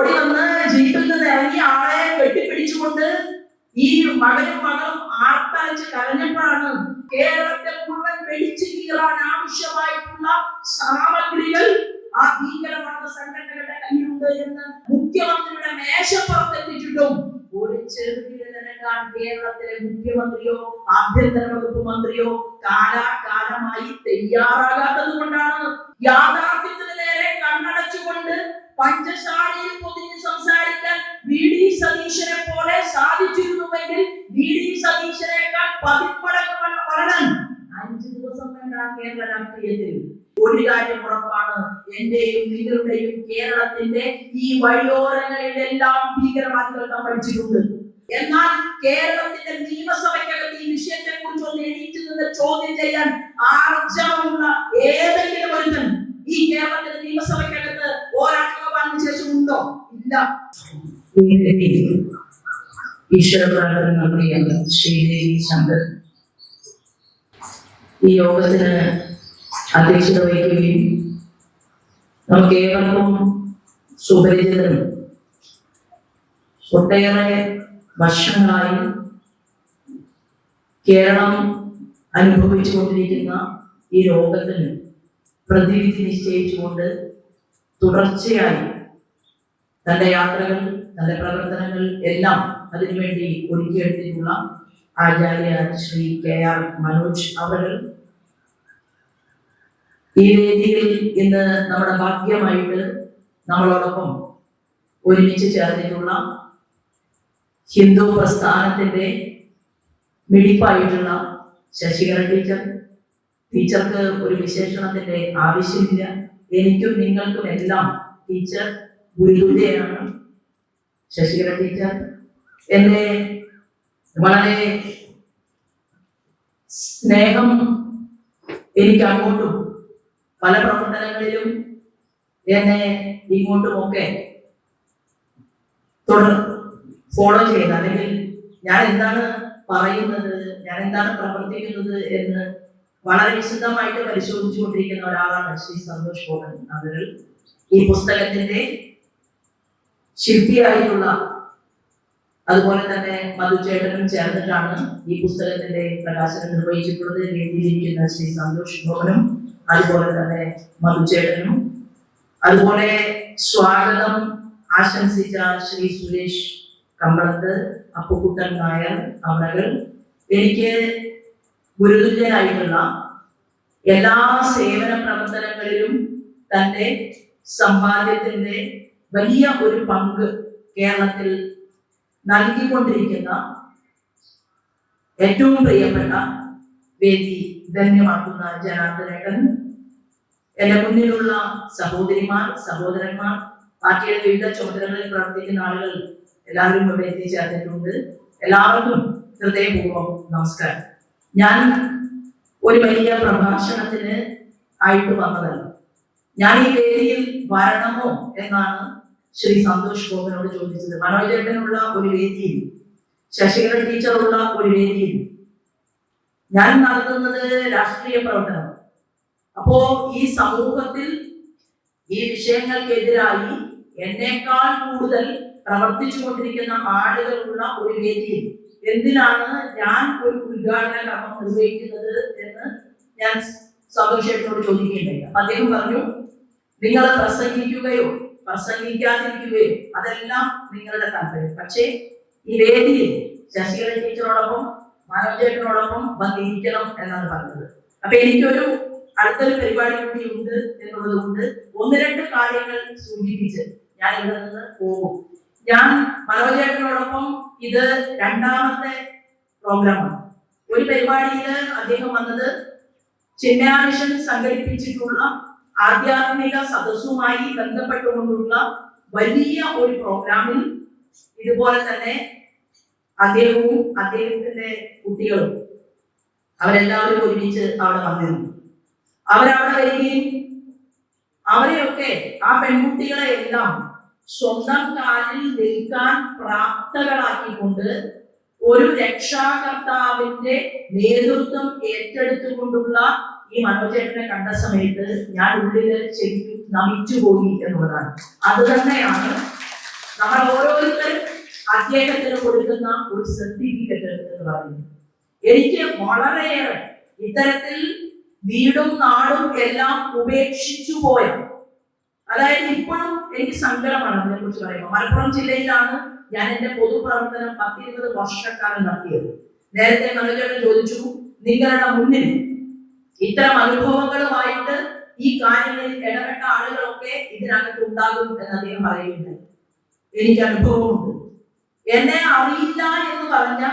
ഓടി വന്ന് ജീപ്പിൽ നിന്ന് ഇറങ്ങിയ ആളെ കെട്ടിപ്പിടിച്ചുകൊണ്ട് ഈ മകനും മകളും ആർത്തലച്ച് കരഞ്ഞപ്പോഴാണ് കേരളത്തെ മുഴുവൻ വെടിച്ചു കീറാൻ ആവശ്യമായിട്ടുള്ള സാമഗ്രികൾ ആ ഭീകരവാദ സംഘടനകളുടെ കയ്യിലുണ്ട് എന്ന് മുഖ്യമന്ത്രിയുടെ മേശപ്പുറത്തെത്തിച്ചിട്ടും ഒരു ചെറുകിടനക്കാൻ കേരളത്തിലെ മുഖ്യമന്ത്രിയോ ആഭ്യന്തര വകുപ്പ് മന്ത്രിയോ കാലാകാലമായി തയ്യാറാകാത്തത് കൊണ്ടാണ്. യാഥാർത്ഥ്യത്തിന് നേരെ കണ്ണടച്ചുകൊണ്ട് പഞ്ചസാരയിൽ പൊതിഞ്ഞ് സംസാരിക്കാൻ വി ഡി സതീശനെ പോലെ സാധിച്ചിരുന്നുവെങ്കിൽ വി ഡി സതീശനേക്കാൾ പതിപ്പടങ്ങ് വല- വളരാൻ അഞ്ചു ദിവസം വേണ്ട കേരള രാഷ്ട്രീയത്തിൽ. ഒരു കാര്യം ഉറപ്പാണ്. എന്റെയും നിങ്ങളുടെയും കേരളത്തിന്റെ ഈ വഴിയോരങ്ങളിലെല്ലാം ഭീകരവാദികൾ പഠിച്ചിട്ടുണ്ട് എന്നാൽ കേരളത്തിന്റെ നിയമസഭയ്ക്കകത്ത് ഈ വിഷയത്തെ കുറിച്ച് ഒന്ന് എണീറ്റ് നിന്ന് ചോദ്യം ചെയ്യാൻ ആർജവമുള്ള ഏതെങ്കിലും ഒരുത്തൻ ഈ കേരളത്തിന്റെ നിയമസഭയ്ക്കകത്ത് ഒരാഴ്ചകമാനത്തിന് ശേഷം ഉണ്ടോ? ഇല്ല. ഈശ്വര പ്രാർത്ഥന നടത്തിയാണ് ശ്രീദേവി ശങ്കർ. ഈ യോഗത്തിന് അധ്യക്ഷത വഹിക്കുകയും നമുക്ക് ഏവർക്കും സുപരിചിതനും ഒട്ടേറെ വർഷങ്ങളായി കേരളം അനുഭവിച്ചുകൊണ്ടിരിക്കുന്ന ഈ രോഗത്തിന് പ്രതിവിധി നിശ്ചയിച്ചുകൊണ്ട് തുടർച്ചയായി തന്റെ യാത്രകൾ തന്റെ പ്രവർത്തനങ്ങൾ എല്ലാം അതിനുവേണ്ടി ഒരുക്കിയെടുത്തിട്ടുള്ള ആചാര്യ ശ്രീ കെ ആർ മനോജ് അവർ ഈ വേദിയിൽ ഇന്ന് നമ്മുടെ ഭാഗ്യമായിട്ട് നമ്മളോടൊപ്പം ഒരുമിച്ച് ചേർന്നിട്ടുള്ള ഹിന്ദു പ്രസ്ഥാനത്തിന്റെ മിടിപ്പായിട്ടുള്ള ശശികര ടീച്ചർ ടീച്ചർക്ക് ഒരു വിശേഷണത്തിന്റെ ആവശ്യമില്ല. എനിക്കും നിങ്ങൾക്കും എല്ലാം ടീച്ചർ ഗുരുതുല്യയാണ് ശശികര ടീച്ചർ എന്നെ വളരെ സ്നേഹം എനിക്ക് അങ്ങോട്ടും പല പ്രവർത്തനങ്ങളിലും എന്നെ ഇങ്ങോട്ടുമൊക്കെ തുടർ ഫോളോ ചെയ്യുന്നത് അല്ലെങ്കിൽ ഞാൻ എന്താണ് പറയുന്നത് ഞാൻ എന്താണ് പ്രവർത്തിക്കുന്നത് എന്ന് വളരെ വിശദമായിട്ട് പരിശോധിച്ചുകൊണ്ടിരിക്കുന്ന ഒരാളാണ് ശ്രീ സന്തോഷ് ഗോപൻ അവർ ഈ പുസ്തകത്തിന്റെ ശില്പിയായിട്ടുള്ള അതുപോലെ തന്നെ മധുചേട്ടനും ചേർന്നിട്ടാണ് ഈ പുസ്തകത്തിന്റെ പ്രകാശനം നിർവഹിച്ചിട്ടുള്ളത്. രീതിയിലിരിക്കുന്ന ശ്രീ സന്തോഷ് ഗോപനും അതുപോലെ തന്നെ മധുചേട്ടനും അതുപോലെ സ്വാഗതം ആശംസിച്ച ശ്രീ സുരേഷ് കമ്പളത്ത് അപ്പുക്കുട്ടൻ നായർ അമ്മകൾ എനിക്ക് ഗുരുതുല്യനായിട്ടുള്ള എല്ലാ സേവന പ്രവർത്തനങ്ങളിലും തന്റെ സമ്പാദ്യത്തിന്റെ വലിയ ഒരു പങ്ക് കേരളത്തിൽ നൽകിക്കൊണ്ടിരിക്കുന്ന ഏറ്റവും പ്രിയപ്പെട്ട വേദി ധന്യമാക്കുന്ന ജനാർദ്ദനേട്ടൻ എന്റെ മുന്നിലുള്ള സഹോദരിമാർ സഹോദരന്മാർ പാർട്ടിയുടെ വിവിധ ചുമതലകളിൽ പ്രവർത്തിക്കുന്ന ആളുകൾ എല്ലാവരും ഇവിടെ എത്തിച്ചേർന്നിട്ടുണ്ട്. എല്ലാവർക്കും ഹൃദയപൂർവം നമസ്കാരം. ഞാൻ ഒരു വലിയ പ്രഭാഷണത്തിന് ആയിട്ട് വന്നതല്ല. ഞാൻ ഈ വേദിയിൽ വരണമോ എന്നാണ് ശ്രീ സന്തോഷ് ഗോപനോട് ചോദിച്ചത്. മനോജേട്ടനുള്ള ഒരു വേദിയിൽ ശശികല ടീച്ചറുള്ള ഒരു വേദിയിൽ ഞാൻ നടത്തുന്നത് രാഷ്ട്രീയ പ്രവർത്തനം അപ്പോ ഈ സമൂഹത്തിൽ ഈ വിഷയങ്ങൾക്കെതിരായി എന്നേക്കാൾ കൂടുതൽ പ്രവർത്തിച്ചു കൊണ്ടിരിക്കുന്ന ആളുകളുള്ള ഒരു വേദിയിൽ എന്തിനാണ് ഞാൻ ഒരു ഉദ്ഘാടന കർമ്മം നിർവഹിക്കുന്നത് എന്ന് ഞാൻ സന്തോഷേട്ടനോട് ചോദിക്കുകയുണ്ടായി അപ്പൊ അദ്ദേഹം പറഞ്ഞു നിങ്ങൾ പ്രസംഗിക്കുകയോ പ്രസംഗിക്കാതിരിക്കുകയോ അതെല്ലാം നിങ്ങളുടെ താല്പര്യം. പക്ഷേ ഈ വേദിയിൽ ശശികല ടീച്ചറോടൊപ്പം മനോജേട്ടനോടൊപ്പം വന്നിരിക്കണം എന്നാണ് പറഞ്ഞത്. അപ്പൊ എനിക്കൊരു അടുത്തൊരു പരിപാടി കൂടി ഉണ്ട് എന്നുള്ളത് കൊണ്ട് ഒന്ന് രണ്ട് കാര്യങ്ങൾ സൂചിപ്പിച്ച് ഞാൻ ഇവിടെ നിന്ന് പോകും. ഞാൻ മനോജേട്ടനോടൊപ്പം ഇത് രണ്ടാമത്തെ പ്രോഗ്രാമാണ്. ഒരു പരിപാടിയിൽ അദ്ദേഹം വന്നത് ചിന്നാമിഷൻ സംഘടിപ്പിച്ചിട്ടുള്ള ആധ്യാത്മിക സദസ്സുമായി ബന്ധപ്പെട്ടുകൊണ്ടുള്ള വലിയ ഒരു പ്രോഗ്രാമിൽ ഇതുപോലെ തന്നെ അദ്ദേഹവും അദ്ദേഹത്തിന്റെ കുട്ടികളും അവരെല്ലാവരും ഒരുമിച്ച് അവിടെ വന്നിരുന്നു. അവരവിടെ വരികയും അവരെയൊക്കെ ആ പെൺകുട്ടികളെ എല്ലാം സ്വന്തം കാലിൽ നിൽക്കാൻ പ്രാപ്തകളാക്കിക്കൊണ്ട് ഒരു രക്ഷാകർത്താവിന്റെ നേതൃത്വം ഏറ്റെടുത്തുകൊണ്ടുള്ള ഈ മനോജേട്ടനെ കണ്ട സമയത്ത് ഞാൻ ഉള്ളിൽ ശരിക്കും നമിച്ചുപോയി എന്നുള്ളതാണ്. അത് തന്നെയാണ് നമ്മൾ ഓരോരുത്തരും അദ്ദേഹത്തിന് കൊടുക്കുന്ന ഒരു സർട്ടിഫിക്കറ്റ് എന്ന് പറയുന്നത് എനിക്ക് വളരെയേറെ ഇത്തരത്തിൽ വീടും നാടും എല്ലാം ഉപേക്ഷിച്ചു പോയ അതായത് ഇപ്പോഴും എനിക്ക് സങ്കടമാണ് അതിനെ കുറിച്ച് പറയുമ്പോൾ. മലപ്പുറം ജില്ലയിലാണ് ഞാൻ എന്റെ പൊതുപ്രവർത്തനം പത്തിരുപത് വർഷക്കാലം നടത്തിയത്. നേരത്തെ നല്ലചേട്ടൻ ചോദിച്ചു നിങ്ങളുടെ മുന്നിൽ ഇത്തരം അനുഭവങ്ങളുമായിട്ട് ഈ കാര്യങ്ങളിൽ ഇടപെട്ട ആളുകളൊക്കെ ഇതിനകത്ത് ഉണ്ടാകും എന്ന് അദ്ദേഹം പറയുന്നുണ്ട് എനിക്ക് അനുഭവമുണ്ട്. എന്നെ അറിയില്ല എന്ന് പറഞ്ഞ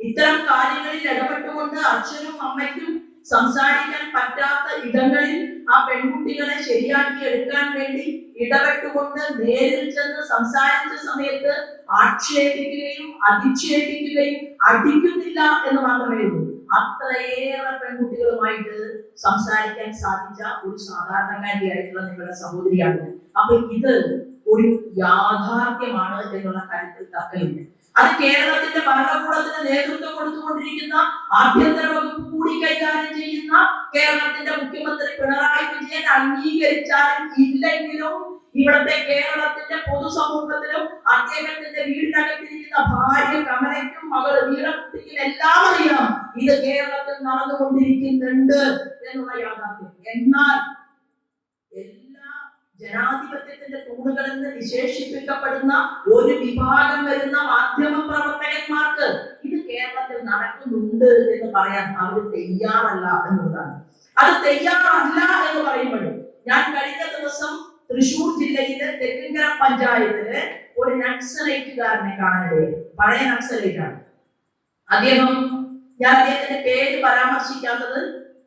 ഇത്തരം കാര്യങ്ങളിൽ ഇടപെട്ടുകൊണ്ട് അച്ഛനും അമ്മയ്ക്കും സംസാരിക്കാൻ പറ്റാത്ത ഇടങ്ങളിൽ ആ പെൺകുട്ടികളെ ശരിയാക്കി എടുക്കാൻ വേണ്ടി ഇടപെട്ടുകൊണ്ട് നേരിൽ ചെന്ന് സംസാരിച്ച സമയത്ത് ആക്ഷേപിക്കുകയും അധിക്ഷേപിക്കുകയും അടിക്കുന്നില്ല എന്ന് മാത്രമേ ഉള്ളൂ. അത്രയേറെ പെൺകുട്ടികളുമായിട്ട് സംസാരിക്കാൻ സാധിച്ച ഒരു സാധാരണക്കാരിയായിട്ടുള്ള നിങ്ങളുടെ സഹോദരിയാണ് അപ്പൊ ഇത് ഒരു യാഥാർത്ഥ്യമാണ് എന്നുള്ള കാര്യത്തിൽ തർക്കമില്ല. അത് കേരളത്തിന്റെ ഭരണകൂടത്തിന് നേതൃത്വം കൊടുത്തുകൊണ്ടിരിക്കുന്ന ആഭ്യന്തര വകുപ്പ് കൂടി കൈകാര്യം ചെയ്യുന്ന കേരളത്തിന്റെ മുഖ്യമന്ത്രി പിണറായി വിജയൻ അംഗീകരിച്ചാലും ഇല്ലെങ്കിലും ഇവിടുത്തെ കേരളത്തിന്റെ പൊതുസമൂഹത്തിലും അദ്ദേഹത്തിന്റെ വീടിനകത്തിരിക്കുന്ന ഭാര്യ കമലയ്ക്കും മകൾ വീടക്കുട്ടിക്കും എല്ലാം അറിയാം ഇത് കേരളത്തിൽ നടന്നുകൊണ്ടിരിക്കുന്നുണ്ട് എന്നുള്ള യാഥാർത്ഥ്യം. എന്നാൽ ജനാധിപത്യത്തിന്റെ തൂണുകളെന്ന് വിശേഷിപ്പിക്കപ്പെടുന്ന ഒരു വിഭാഗം വരുന്ന മാധ്യമ പ്രവർത്തകന്മാർക്ക് ഇത് കേരളത്തിൽ നടക്കുന്നുണ്ട് എന്ന് പറയാൻ അവർ തയ്യാറല്ല എന്നുള്ളതാണ്. അത് തയ്യാറല്ല എന്ന് പറയുമ്പോഴും ഞാൻ കഴിഞ്ഞ ദിവസം തൃശൂർ ജില്ലയിലെ തെക്കിങ്കര പഞ്ചായത്തിൽ ഒരു നക്സലൈറ്റുകാരനെ കാണാനിടയിൽ പഴയ നക്സലേറ്റാണ്. അദ്ദേഹം ഞാൻ അദ്ദേഹത്തിന്റെ പേര് പരാമർശിക്കാത്തത്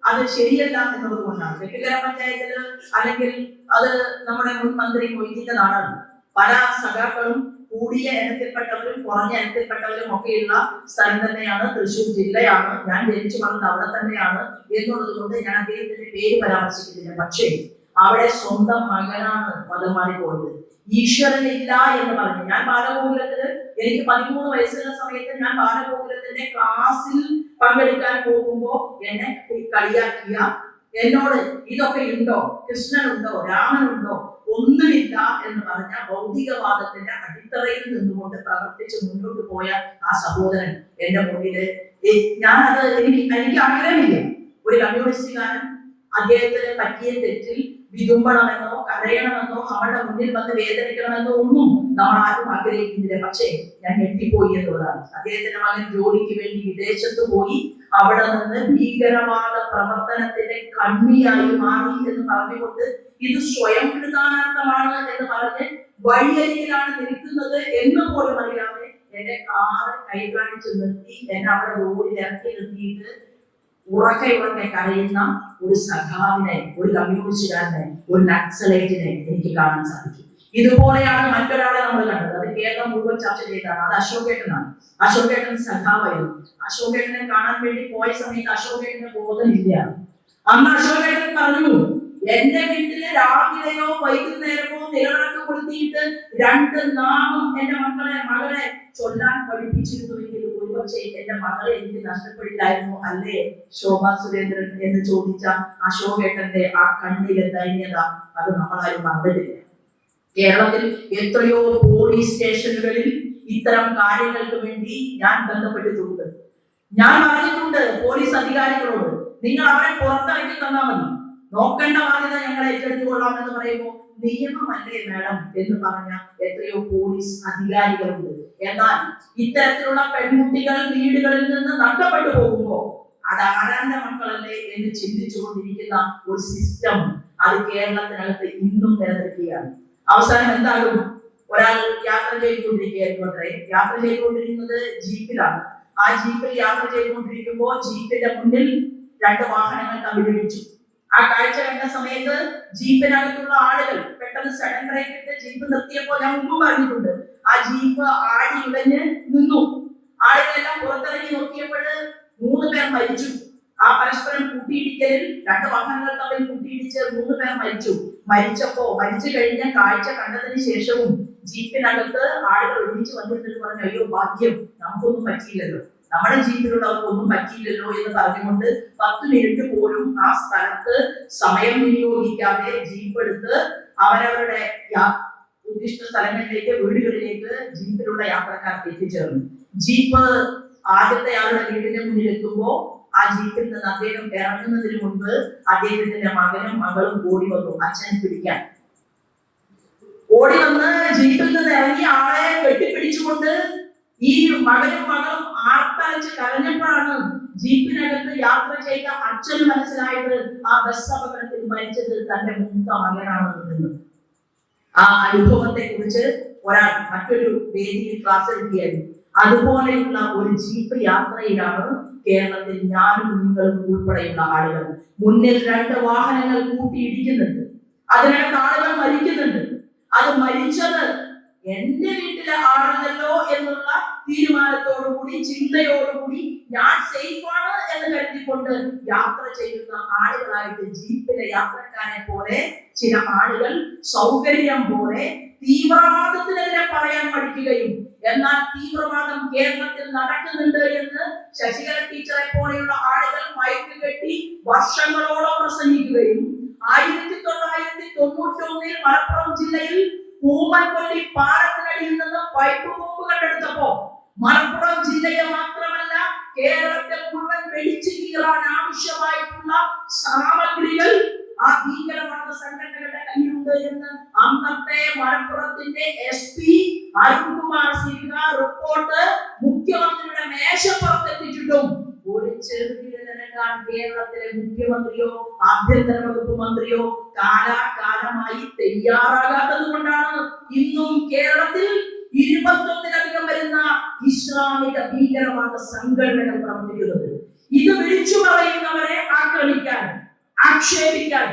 അത് ശരിയല്ല എന്നുള്ളത് കൊണ്ടാണ്. വെട്ടിക്കര പഞ്ചായത്തിൽ അല്ലെങ്കിൽ അത് നമ്മുടെ മുൻ മന്ത്രി മൊയ്തിന്റെ നാടാണ്. പല സഖാക്കളും കൂടിയ ഇനത്തിൽപ്പെട്ടവരും കുറഞ്ഞ ഇനത്തിൽപ്പെട്ടവരും ഒക്കെയുള്ള സ്ഥലം തന്നെയാണ് തൃശ്ശൂർ ജില്ലയാണ്. ഞാൻ ജനിച്ചു വന്നത് അവിടെ തന്നെയാണ് എന്നുള്ളത് കൊണ്ട് ഞാൻ അദ്ദേഹത്തിന്റെ പേര് പരാമർശിക്കുന്നില്ല. പക്ഷേ അവിടെ സ്വന്തം മകനാണ് മതം മാറിപ്പോയത് ഈശ്വരനില്ല എന്ന് പറഞ്ഞു. ഞാൻ ബാലഗോകുലത്തിന് എനിക്ക് പതിമൂന്ന് വയസ്സുള്ള സമയത്ത് ഞാൻ ബാലഗോകുലത്തിന്റെ ക്ലാസ്സിൽ പങ്കെടുക്കാൻ പോകുമ്പോ എന്നെ കളിയാക്കിയ എന്നോട് ഇതൊക്കെ ഉണ്ടോ? കൃഷ്ണനുണ്ടോ? രാമനുണ്ടോ? ഒന്നുമില്ല എന്ന് പറഞ്ഞ ഭൗതികവാദത്തിന്റെ അടിത്തറയിൽ നിന്നുകൊണ്ട് പ്രവർത്തിച്ച് മുന്നോട്ട് പോയ ആ സഹോദരൻ എന്റെ മുന്നിൽ. ഞാനത് എനിക്ക് എനിക്ക് ആഗ്രഹമില്ല. ഒരു കമ്മ്യൂണിസ്റ്റുകാരൻ അദ്ദേഹത്തിന് പറ്റിയ തെറ്റിൽ വിതുമ്പണമെന്നോ കരയണമെന്നോ അവളുടെ മുന്നിൽ വന്ന് വേദനിക്കണമെന്നോ ഒന്നും നമ്മൾ ആരും ആഗ്രഹിക്കുന്നില്ല. പക്ഷേ ഞാൻ ഞെട്ടിപ്പോയി എന്നുള്ളതാണ്. അദ്ദേഹത്തിന്റെ മകൻ ജോലിക്ക് വേണ്ടി വിദേശത്ത് പോയി അവിടെ നിന്ന് ഭീകരവാദ പ്രവർത്തനത്തിന്റെ കണ്ണിയായി മാറി എന്ന് പറഞ്ഞുകൊണ്ട് ഇത് സ്വയം കൃതാനാർത്ഥമാണ് എന്ന് പറഞ്ഞ് വഴിയരികിലാണ് നിൽക്കുന്നത് എന്ന് പോലും അറിയാതെ എന്റെ കാറ് കൈ കാണിച്ച് നിർത്തി എന്നെ അവിടെ റോഡിൽ ഇറക്കി നിർത്തിയിട്ട് ഉറക്കെ ഉറക്കെ കരയുന്ന ഒരു സഖാവിനെ ഒരു കമ്മ്യൂണിസ്റ്റുകാരനെ ഒരു നക്സലൈറ്റിനെ എനിക്ക് കാണാൻ സാധിക്കും. ഇതുപോലെയാണ് മറ്റൊരാളെ നമ്മൾ കണ്ടത്. അത് കേരളം മുഴുവൻ ചർച്ച ചെയ്തതാണ്. അത് അശോകേട്ടനാണ്. അശോകേട്ടൻ സഖാവായിരുന്നു. അശോകേട്ടനെ കാണാൻ വേണ്ടി പോയ സമയത്ത് അശോകേട്ടന് ബോധമില്ല അന്ന് അശോകേട്ടൻ പറഞ്ഞു എന്റെ വീട്ടിൽ രാവിലെയോ വൈകുന്നേരമോ നിലവിളക്ക് കൊടുത്തിയിട്ട് രണ്ട് നാമം എന്റെ മക്കളെ മകളെ ചൊല്ലാൻ പഠിപ്പിച്ചിരുന്നുവെങ്കിൽ ഒരുപക്ഷെ എന്റെ മകളെ എനിക്ക് നഷ്ടപ്പെടില്ലായിരുന്നു അല്ലേ? ശോഭ സുരേന്ദ്രൻ എന്ന് ചോദിച്ച അശോകേട്ടന്റെ ആ കണ്ണിലെ ദൈന്യത അത് നമ്മളാരും മറന്നിട്ടില്ല. കേരളത്തിൽ എത്രയോ പോലീസ് സ്റ്റേഷനുകളിൽ ഇത്തരം കാര്യങ്ങൾക്ക് വേണ്ടി ഞാൻ ബന്ധപ്പെട്ടിട്ടുണ്ട്. ഞാൻ പറഞ്ഞിട്ടുണ്ട് പോലീസ് അധികാരികളോട് നിങ്ങൾ അവരെ പുറത്തിറക്കി തന്നാൽ മതി. നോക്കേണ്ട ബാധ്യത ഞങ്ങൾ ഏറ്റെടുത്തുകൊള്ളാം എന്ന് പറയുമ്പോൾ നിയമമല്ലേ മാഡം എന്ന് പറഞ്ഞ എത്രയോ പോലീസ് അധികാരികളുണ്ട്. എന്നാൽ ഇത്തരത്തിലുള്ള പെൺകുട്ടികൾ വീടുകളിൽ നിന്ന് നഷ്ടപ്പെട്ടു പോകുമ്പോൾ അത് ആരാന്റെ മക്കളല്ലേ എന്ന് ചിന്തിച്ചുകൊണ്ടിരിക്കുന്ന ഒരു സിസ്റ്റം അത് കേരളത്തിനകത്ത് ഇന്നും നിലനിൽക്കുകയാണ്. അവസാനം എന്താകും? ഒരാൾ യാത്ര ചെയ്തുകൊണ്ടിരിക്കുകയായിരുന്നു അത്രേ. യാത്ര ചെയ്തുകൊണ്ടിരിക്കുന്നത് ജീപ്പിലാണ്. ആ ജീപ്പിൽ യാത്ര ചെയ്തുകൊണ്ടിരിക്കുമ്പോൾ ജീപ്പിന്റെ മുന്നിൽ രണ്ട് വാഹനങ്ങൾ തമ്മിലിടിച്ചു ആ കാഴ്ച കണ്ട സമയത്ത് ജീപ്പിനകത്തുള്ള ആളുകൾ പെട്ടെന്ന് സഡൻ ബ്രേക്ക് ഇട്ട് ജീപ്പ് നിർത്തിയപ്പോൾ ഞാൻ മുമ്പ് പറഞ്ഞിട്ടുണ്ട്. ആ ജീപ്പ് ആടി ഉടഞ്ഞ് നിന്നു. ആളുകളെല്ലാം പുറത്തിറങ്ങി നോക്കിയപ്പോൾ മൂന്ന് പേർ മരിച്ചു. ആ പരസ്പരം കൂട്ടിയിടിക്കലിൽ രണ്ട് വാഹനങ്ങൾ തമ്മിൽ കൂട്ടിയിടിച്ച് മൂന്ന് പേർ മരിച്ചു. മരിച്ചപ്പോ മരിച്ചു കഴിഞ്ഞ കാഴ്ച കണ്ടതിന് ശേഷവും ജീപ്പിനകത്ത് ആളുകൾ ഒരുമിച്ച് വന്നിട്ട് പറഞ്ഞു അയ്യോ ഭാഗ്യം. നമുക്കൊന്നും പറ്റിയില്ലല്ലോ. നമ്മുടെ ജീവിതത്തിലുള്ളവർക്ക് ഒന്നും പറ്റിയില്ലല്ലോ എന്ന് പറഞ്ഞുകൊണ്ട് പത്ത് മിനിറ്റ് പോലും ആ സ്ഥലത്ത് സമയം വിനിയോഗിക്കാതെ ജീപ്പ് അവരവരുടെ ഉദ്ദിഷ്ട സ്ഥലങ്ങളിലേക്ക് വീടുകളിലേക്ക് ജീപ്പിലുള്ള യാത്രക്കാർക്ക് എത്തിച്ചേർന്നു. ജീപ്പ് ആദ്യത്തെ ആളുടെ വീടിന്റെ മുന്നിൽ എത്തുമ്പോൾ ആ ജീപ്പിൽ നിന്ന് അദ്ദേഹം ഇറങ്ങുന്നതിന് മുൻപ് അദ്ദേഹത്തിന്റെ മകനും മകളും ഓടി വന്നു. അച്ഛൻ പിടിക്കാൻ. ഓടി വന്ന് ജീപ്പിൽ നിന്ന് ഇറങ്ങി ആളെ കെട്ടിപ്പിടിച്ചുകൊണ്ട് ഈ മകനും മകളും ആർത്തരച്ച് കരഞ്ഞപ്പോഴാണ് ജീപ്പിനകത്ത് യാത്ര ചെയ്ത അച്ഛന് മനസ്സിലായത് ആ ബസ് അപകടത്തിൽ മരിച്ചത് തന്റെ മൂത്ത മകനാണ് എന്ന്. ആ അനുഭവത്തെ കുറിച്ച് ഒരാൾ മറ്റൊരു വേദിയിൽ ക്ലാസ് എടുക്കുകയായിരുന്നു. അതുപോലെയുള്ള ഒരു ജീപ്പ് യാത്രയിലാണ് കേരളത്തിൽ ഞാനും നിങ്ങളും ഉൾപ്പെടെയുള്ള ആളുകൾ. മുന്നിൽ രണ്ട് വാഹനങ്ങൾ കൂട്ടിയിടിക്കുന്നുണ്ട്. അതിനകത്ത് ആളുകൾ മരിക്കുന്നുണ്ട്. അത് മരിച്ചത് എന്റെ വീട്ടിലെ ആളല്ലല്ലോ എന്നുള്ള തീരുമാനത്തോടുകൂടി ചിന്തയോടുകൂടി ഞാൻ സേഫാണ് എന്ന് കരുതിക്കൊണ്ട് യാത്ര ചെയ്യുന്ന ആളുകളായിട്ട് ജീപ്പിലെ യാത്രക്കാരെ പോലെ ചില ആളുകൾ സൗകര്യം പോലെ തീവ്രവാദത്തിനെതിരെ പറയാൻ പഠിക്കുകയും എന്നാൽ തീവ്രവാദം കേരളത്തിൽ നടക്കുന്നുണ്ട് എന്ന് ശശികല ടീച്ചറെ പോലെയുള്ള ആളുകൾ മയക്ക് കെട്ടി വർഷങ്ങളോളം പ്രസംഗിക്കുകയും ആയിരത്തി തൊള്ളായിരത്തി തൊണ്ണൂറ്റി ഒന്നിൽ മലപ്പുറം ജില്ലയിൽ പൂമൻകൊല്ലി പാറത്തിനടിയിൽ നിന്ന് പൈപ്പ് ബോംബ് കണ്ടെടുത്തപ്പോ മലപ്പുറം ജില്ലയെ മാത്രമല്ല കേരളത്തെ മുഴുവൻ വെടിച്ചു കീറാൻ ആവശ്യമായിട്ടുള്ള സാമഗ്രികൾ ആ ഭീകരവാദ സംഘടനകളുടെ കയ്യിലുണ്ട് എന്ന് അന്നത്തെ മലപ്പുറത്തിന്റെ S P Arunkumar Sinha report മുഖ്യമന്ത്രിയുടെ മേശപ്പുറത്തെത്തിച്ചിട്ടും ഒരു ചെറുതിരനക്കാൻ കേരളത്തിലെ മുഖ്യമന്ത്രിയോ ആഭ്യന്തര വകുപ്പ് മന്ത്രിയോ കാലാകാലമായി തയ്യാറാകാത്തത് കൊണ്ടാണ് ഇന്നും കേരളത്തിൽ ഇരുപത്തൊന്നിലധികം വരുന്ന ഇസ്ലാമിക ഭീകരവാദ സംഘടനകൾ പ്രവർത്തിക്കുന്നത്. ഇത് വിളിച്ചു പറയുന്നവരെ ആക്രമിക്കാൻ ആക്ഷേപിക്കാൻ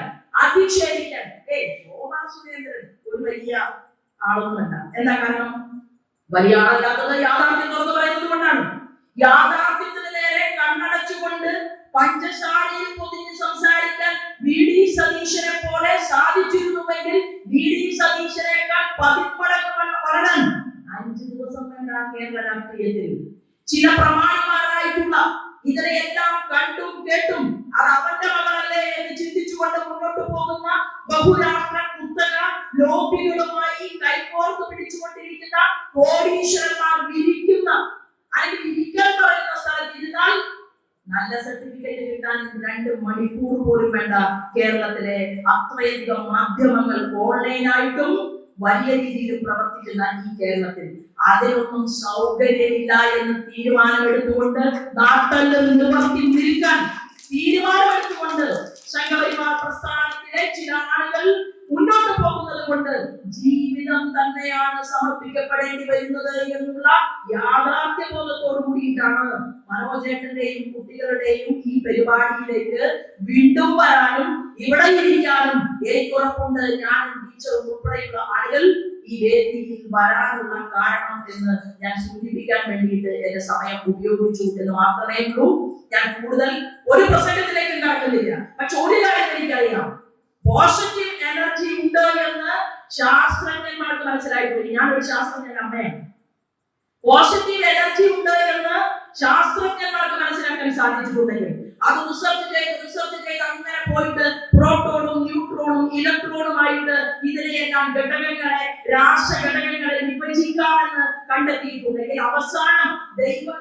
അധിക്ഷേപിക്കാൻ. ഏ ശോഭാ സുരേന്ദ്രൻ ഒരു വലിയ ആളൊന്നുമല്ല എന്താ കാരണം? വലിയ ആളല്ലാത്തത് യാഥാർത്ഥ്യം തുറന്നു പറയുന്നത് കൊണ്ടാണ്. യാഥാർത്ഥ്യത്തിന് നേരെ പഞ്ചശാലയിൽ പൊതിഞ്ഞ് സംസാരിക്കാൻ വി ഡി സതീശനെ പോലെ സാധിച്ചിരുന്നുവെങ്കിൽ വി ഡി സതീശനേക്കാൾ പതിപ്പടങ്ങ് വള- വളരാൻ അഞ്ച് ദിവസം വേണ്ട കേരള രാഷ്ട്രീയത്തിൽ. ചില പ്രമാണിമാരായിട്ടുള്ള ഇതിനെയെല്ലാം കണ്ടും കേട്ടും അത് അവന്റെ മകളല്ലേ എന്ന് ചിന്തിച്ചുകൊണ്ട് മുന്നോട്ട് പോകുന്ന ബഹുരാഷ്ട്ര കുത്തക ലോബികളുമായി കൈകോർത്ത് പിടിച്ചുകൊണ്ടിരിക്കുന്ന കോടീശ്വരന്മാർ വിരിക്കുന്ന അല്ലെങ്കിൽ ഇരിക്കാൻ പറയുന്ന സ്ഥലത്ത് ഇരുന്നാൽ നല്ല സർട്ടിഫിക്കറ്റ് കിട്ടാൻ രണ്ട് മണിക്കൂർ പോലും വേണ്ട. കേരളത്തിലെ അത്രയധികം മാധ്യമങ്ങൾ ഓൺലൈനായിട്ടും വലിയ രീതിയിൽ പ്രവർത്തിക്കുന്ന ഈ കേരളത്തിൽ. അതിനൊന്നും സൗകര്യമില്ല എന്ന് തീരുമാനമെടുത്തുകൊണ്ട് നാട്ടിൽ നിവർത്തി നിൽക്കാൻ തീരുമാനമെടുത്തുകൊണ്ട് സംഘപരിവാർ പ്രസ്ഥാനത്തിലെ ചില ആളുകൾ മുന്നോട്ട് പോകുന്നത് കൊണ്ട് ജീവിതം തന്നെയാണ് സമർപ്പിക്കപ്പെടേണ്ടി വരുന്നത് എന്നുള്ള യാഥാർത്ഥ്യ ബോധത്തോടു കൂടിയിട്ടാണ് മനോജേട്ടന്റെയും കുട്ടികളുടെയും ഈ പരിപാടിയിലേക്ക് വീണ്ടും വരാനും ഇവിടെ ഇരിക്കാനും എനിക്ക് ഉറപ്പുണ്ട്. ഞാനും ടീച്ചറും ഉൾപ്പെടെയുള്ള ആളുകൾ ഈ വേദിയിൽ വരാനുള്ള കാരണം എന്ന് ഞാൻ സൂചിപ്പിക്കാൻ വേണ്ടിയിട്ട് എന്റെ സമയം ഉപയോഗിച്ചു എന്ന് മാത്രമേ ഉള്ളൂ. ഞാൻ കൂടുതൽ ഒരു പ്രസംഗത്തിലേക്ക് കടക്കുന്നില്ല. പക്ഷെ ഒരു കാര്യം എനിക്കറിയാം. പോസിറ്റീവ് എനർജി ഉണ്ട് എന്ന് ശാസ്ത്രജ്ഞന്മാർക്ക് മനസ്സിലായിട്ടുണ്ട് ഒരു ശാസ്ത്രജ്ഞൻ അമ്മേ. പോസിറ്റീവ് എനർജി ഉണ്ട് എന്ന് ശാസ്ത്രജ്ഞന്മാർക്ക് മനസ്സിലാക്കാൻ സാധിച്ചിട്ടുണ്ടെങ്കിൽ. അത് റിസർച്ച് ചെയ്ത് റിസർച്ച് ചെയ്ത് അങ്ങനെ പോയിട്ട് പ്രോട്ടോണും ന്യൂട്രോണും ഇലക്ട്രോണുമായിട്ട് ഇതിനെയെല്ലാം ഘടകങ്ങളെ രാസഘടകങ്ങളെ വിഭജിക്കാമെന്ന് കണ്ടെത്തിയിട്ടുണ്ടെങ്കിൽ അവസാനം യാത്ര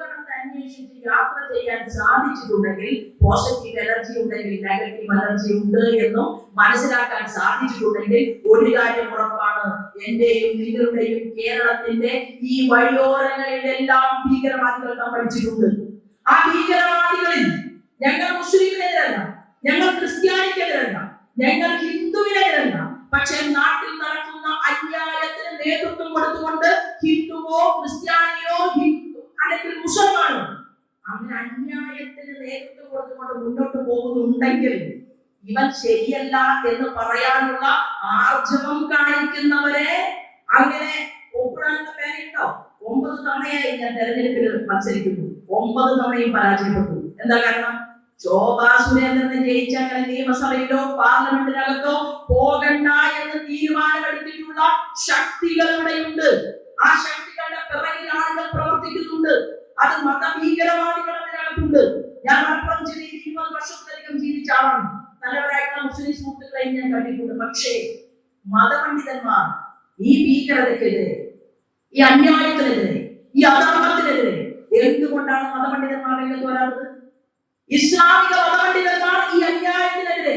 ചെയ്യാൻ സാധിച്ചിട്ടുണ്ടെങ്കിൽ പോസിറ്റീവ് എനർജി ഉണ്ടെങ്കിൽ നെഗറ്റീവ് എനർജി ഉണ്ട് എന്നും മനസ്സിലാക്കാൻ സാധിച്ചിട്ടുണ്ടെങ്കിൽ ഒരു കാര്യം ഉറപ്പാണ്. എന്റെയും നിങ്ങളുടെയും കേരളത്തിന്റെ ഈ വഴിയോരങ്ങളിലെല്ലാം ഭീകരവാദികൾ പഠിച്ചിട്ടുണ്ട് ആ ഭീകരവാദികളിൽ ഞങ്ങൾ മുസ്ലിമിനെതിരല്ല ഞങ്ങൾ ക്രിസ്ത്യാനിക്കെതിരല്ല ഞങ്ങൾ ഹിന്ദുവിനെതിരല്ല. പക്ഷെ നാട്ടിൽ നടക്കുന്ന അന്യായത്തിന് നേതൃത്വം കൊടുത്തുകൊണ്ട് ഹിന്ദുവോ ക്രിസ്ത്യാനിയോ ഹിന്ദു അല്ലെങ്കിൽ മുസൽമാനോ അങ്ങനെ അന്യായത്തിന് നേതൃത്വം കൊടുത്തുകൊണ്ട് മുന്നോട്ട് പോകുന്നുണ്ടെങ്കിൽ ഇവൻ ശരിയല്ല എന്ന് പറയാനുള്ള ആർജവം കാണിക്കുന്നവരെ അങ്ങനെ ഒപ്പിടാനുള്ള പേരുണ്ടോ? ഒമ്പത് തവണയായി ഞാൻ തെരഞ്ഞെടുപ്പിൽ മത്സരിക്കുന്നു. ഒമ്പത് തവണയും പരാജയപ്പെട്ടു. എന്താ കാരണം? ശോഭാ സുരേന്ദ്രനെ ജയിച്ച അങ്ങനെ നിയമസഭയിലോ പാർലമെന്റിനകത്തോ പോകണ്ട എന്ന് തീരുമാനമെടുത്തിട്ടുള്ള ശക്തികൾ ഇവിടെയുണ്ട് ആ ശക്തികളുടെ ആളുകൾ പ്രവർത്തിക്കുന്നുണ്ട്. അത് മതഭീകരവാദികൾ അതിനകത്തുണ്ട്. ഞാൻ മലപ്പുറം ജില്ലയിൽ ഇരുപത് വർഷത്തിലധികം ജീവിച്ച ആളാണ്. നല്ലവരായിട്ടുള്ള മുസ്ലിം സുഹൃത്തുക്കളെയും ഞാൻ കണ്ടിട്ടുണ്ട്. പക്ഷേ മതപണ്ഡിതന്മാർ ഈ ഭീകരതയ്ക്കെതിരെ ഈ അന്യായത്തിനെതിരെ ഈ അധർമ്മത്തിനെതിരെ എന്തുകൊണ്ടാണ് മതപണ്ഡിതന്മാർ രംഗത്ത് വരാത്തത്? ഇസ്ലാമിക മതപണ്ഡിതന്മാർ ഈ അന്യായത്തിനെതിരെ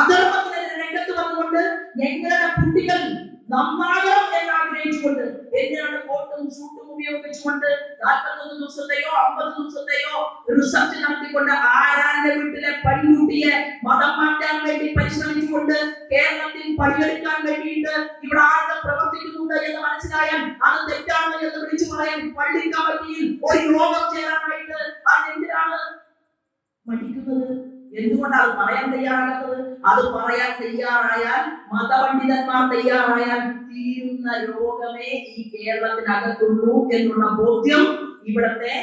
അധർമ്മത്തിനെതിരെ രംഗത്ത് വന്നുകൊണ്ട് ഞങ്ങളുടെ കുട്ടികൾ നന്നാകണം എന്ന് ആഗ്രഹിച്ചുകൊണ്ട് എന്തിനാണ് കോട്ടും സൂട്ടും ഉപയോഗിച്ചുകൊണ്ട് നാൽപ്പത്തൊന്ന് ദിവസത്തെയോ അമ്പത് ദിവസത്തെയോ റിസർച്ച് നടത്തിക്കൊണ്ട് ആരാന്റെ വീട്ടിലെ പെൺകുട്ടിയെ മതം മാറ്റാൻ വേണ്ടി പരിശ്രമിച്ചുകൊണ്ട് കേരളത്തിൽ പണിയെടുക്കാൻ വേണ്ടിയിട്ട് ഇവിടെ ആളുകൾ പ്രവർത്തിക്കുന്നുണ്ട് എന്ന് മനസ്സിലായാൽ അത് തെറ്റാണ് എന്ന് വിളിച്ചു പറയാൻ പള്ളി കമ്മിറ്റിയിൽ ഒരു യോഗം ചേരാനായിട്ട് അതെന്തിനാണ് മടിക്കുന്നത്? എന്തുകൊണ്ടാണ് പറയാൻ തയ്യാറാകാത്തത്? അത് പറയാൻ തയ്യാറായാൽ മതപണ്ഡിതന്മാർ തയ്യാറായാൽ തീരുന്ന ലോകമേ ഈ കേരളത്തിനകത്തുള്ളൂ എന്നുള്ള ബോധ്യം ഇവിടത്തെ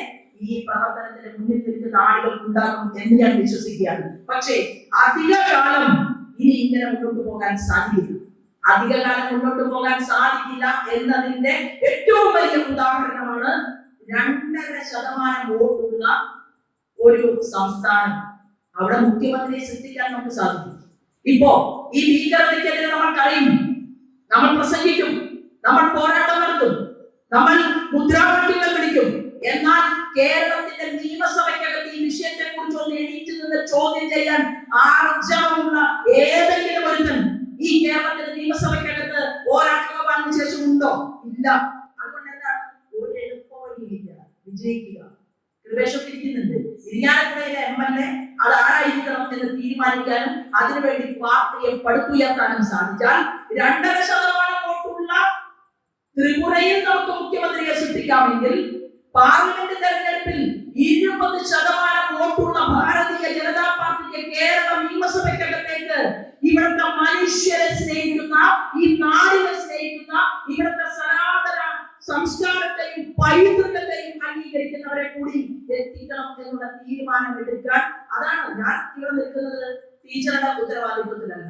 ഈ പ്രവർത്തനത്തിന് മുന്നിൽ നിൽക്കുന്ന ആളുകൾ ഉണ്ടാകും എന്ന് ഞാൻ വിശ്വസിക്കുകയാണ്. പക്ഷേ അധിക കാലം ഇനി ഇങ്ങനെ മുന്നോട്ട് പോകാൻ സാധിക്കില്ല. അധിക കാലം മുന്നോട്ട് പോകാൻ സാധിക്കില്ല എന്നതിന്റെ ഏറ്റവും വലിയ ഉദാഹരണമാണ് രണ്ടര ശതമാനം വോട്ടുള്ള ഒരു സംസ്ഥാനം. അവിടെ മുഖ്യമന്ത്രിയെ സൃഷ്ടിക്കാൻ നമുക്ക് സാധിക്കും. ഇപ്പോ ഈ ഭീകരതയ്ക്കെതിരെ നമ്മൾ കഴിയും നമ്മൾ പ്രസംഗിക്കും. നമ്മൾ പോരാട്ടം നടത്തും. നമ്മൾ മുദ്രാവാക്യങ്ങൾ പിടിക്കും എന്നാൽ കേരളത്തിന്റെ നിയമസഭയ്ക്കകത്ത് ഈ വിഷയത്തെ കുറിച്ച് ഒന്ന് എണീറ്റ് നിന്ന് ചോദ്യം ചെയ്യാൻ ആർജവമുള്ള ഏതെങ്കിലും ഒരുത്തൻ ഈ കേരളത്തിന്റെ നിയമസഭയ്ക്കകത്ത് പോരാട്ടത്തിന് ശേഷം ഉണ്ടോ ഇല്ല. അതുകൊണ്ട് എന്താണ്? ഒരു എളുപ്പവഴിയില്ല വിജയിക്കുക. ഇരിക്കുന്നുണ്ട്. ഇരിങ്ങാലക്കുടയിലെ എം എൽ എ അത് ആരായിരിക്കണം എന്ന് തീരുമാനിക്കാനും അതിനുവേണ്ടി പാർട്ടിയെ പടുത്തുയർത്താനും സാധിച്ചാൽ രണ്ടര ശതമാനം വോട്ടുള്ള ത്രിപുരയിൽ നമുക്ക് മുഖ്യമന്ത്രിയെ സൃഷ്ടിക്കാമെങ്കിൽ പാർലമെന്റ് തെരഞ്ഞെടുപ്പിൽ ഇരുപത് ശതമാനം വോട്ടുള്ള ഭാരതീയ ജനതാ പാർട്ടിക്ക് കേരള നിയമസഭയ്ക്കകത്തേക്ക് ഇവിടുത്തെ മനുഷ്യരെ സ്നേഹിക്കുന്ന ഈ നാടിനെ സ്നേഹിക്കുന്ന ഇവിടുത്തെ സനാതന സംസ്കാരത്തെയും പൈതൃകത്തെയും അംഗീകരിക്കുന്നവരെ കൂടി എത്തിക്കണം എന്നുള്ള തീരുമാനം എടുക്കാൻ അതാണ് ഞാൻ ഇവിടെ നിൽക്കുന്നത്. ടീച്ചറുടെ ഉത്തരവാദിത്വത്തിലല്ല.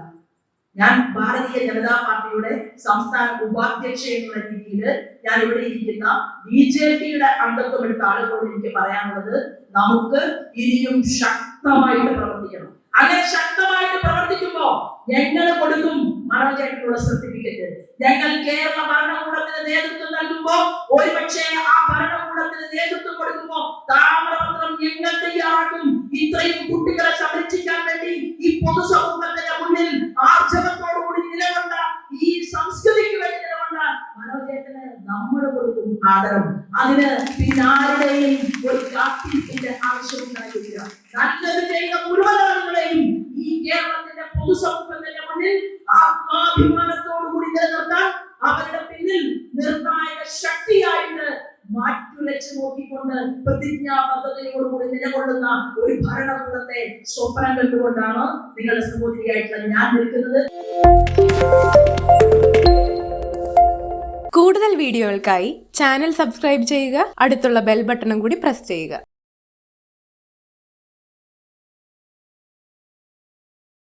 ഞാൻ ഭാരതീയ ജനതാ പാർട്ടിയുടെ സംസ്ഥാന ഉപാധ്യക്ഷ എന്നുള്ള രീതിയിൽ ഞാൻ ഇവിടെ ഇരിക്കുന്ന ബി ജെ പിയുടെ അംഗത്വം എടുത്ത ആളുകളോട് എനിക്ക് പറയാനുള്ളത്. നമുക്ക് ഇനിയും ശക്തമായിട്ട് പ്രവർത്തിക്കണം. അങ്ങനെ ശക്തമായിട്ട് പ്രവർത്തിക്കുമ്പോ ഞങ്ങൾ കൊടുക്കും. മനോജേട്ടനുള്ള സർട്ടിഫിക്കറ്റ് ഞങ്ങൾ കേരള ഭരണകൂടത്തിന് നേതൃത്വം നൽകുമ്പോ ഒരുപക്ഷെ ആ ഭരണകൂടത്തിന് നേതൃത്വം കൊടുക്കുമ്പോ താമ്രപത്രം ഞങ്ങൾ തയ്യാറാക്കും. ഇത്രയും കുട്ടികളെ സംരക്ഷിക്കാൻ വേണ്ടി ഈ പൊതുസമൂഹത്തിന്റെ മുന്നിൽ ആർജവത്തോടുകൂടി നിലകൊണ്ട ഈ സംസ്കൃതിക്ക് വേണ്ടി നിലകൊണ്ട മനോജേട്ടന് നമ്മൾ കൊടുക്കും ആദരം. അതിന് പിന്നാരുടെയും ഒരു കാത്തിരിപ്പിന്റെ ആവശ്യമുണ്ടായില്ല നല്ലത് ചെയ്യുന്ന മുഴുവൻ പിന്നിൽ നിർണായക നോക്കിക്കൊണ്ട് നിലകൊള്ളുന്ന ഒരു ഭരണകൂടത്തെ സ്വപ്നം കണ്ടുകൊണ്ടാണ് ഞാൻ നിൽക്കുന്നത്. കൂടുതൽ വീഡിയോകൾക്കായി ചാനൽ സബ്സ്ക്രൈബ് ചെയ്യുക അടുത്തുള്ള ബെൽ ബട്ടണും കൂടി പ്രസ് ചെയ്യുക.